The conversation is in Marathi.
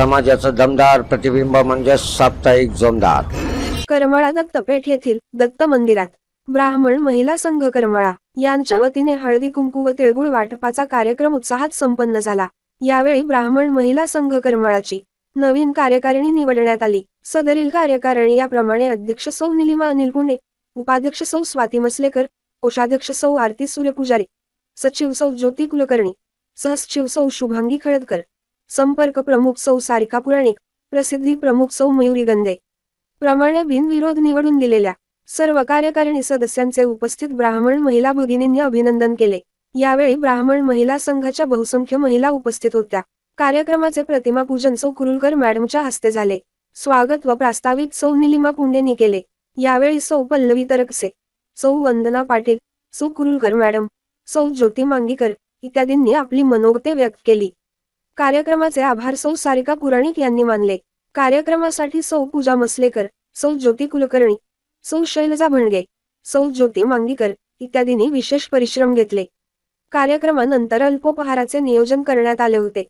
समाजाचं दमदार प्रतिबिंब म्हणजे साप्ताहिक जोमदार. करमाळा दत्तपेठ येथील दत्त मंदिरात ब्राह्मण महिला संघ करमळा यांच्या वतीने हळदी कुंकू व तिळगुळ वाटपाचा कार्यक्रम उत्साहात संपन्न झाला. यावेळी ब्राह्मण महिला संघ करमळाची नवीन कार्यकारिणी निवडण्यात आली. सदरील कार्यकारिणी याप्रमाणे अध्यक्ष सौ निलिमा अनिल पुणे उपाध्यक्ष सौ स्वाती मसलेकर कोषाध्यक्ष सौ आरती सूर्यपुजारी सचिव सौ ज्योती कुलकर्णी सहसचिव सौ शुभांगी खळदकर संपर्क प्रमुख सौ सारिका पुराणिक प्रसिद्धी प्रमुख सौ मयुरी गंदे प्रमाणे बिनविरोध निवडून दिलेल्या सर्व कार्यकारिणी सदस्यांचे उपस्थित ब्राह्मण महिला भगिनींनी अभिनंदन केले. यावेळी ब्राह्मण महिला संघाच्या बहुसंख्य महिला उपस्थित होत्या. कार्यक्रमाचे प्रतिमा पूजन सौ कुरुलकर मॅडमच्या हस्ते झाले. स्वागत व प्रास्ताविक सौ निलिमा पुंडेनी केले. यावेळी सौ पल्लवी तरकसे सौ वंदना पाटील सौ कुरुलकर मॅडम सौ ज्योती मांगीकर इत्यादींनी आपली मनोगते व्यक्त केली. कार्यक्रमाचे आभार सौ सारिका पुराणिक यांनी मानले. कार्यक्रमासाठी सौ पूजा मसलेकर सौ ज्योती कुलकर्णी सौ शैलजा भणगे सौ ज्योती मांगीकर इत्यादींनी विशेष परिश्रम घेतले. कार्यक्रमानंतर अल्पोपहाराचे नियोजन करण्यात आले होते.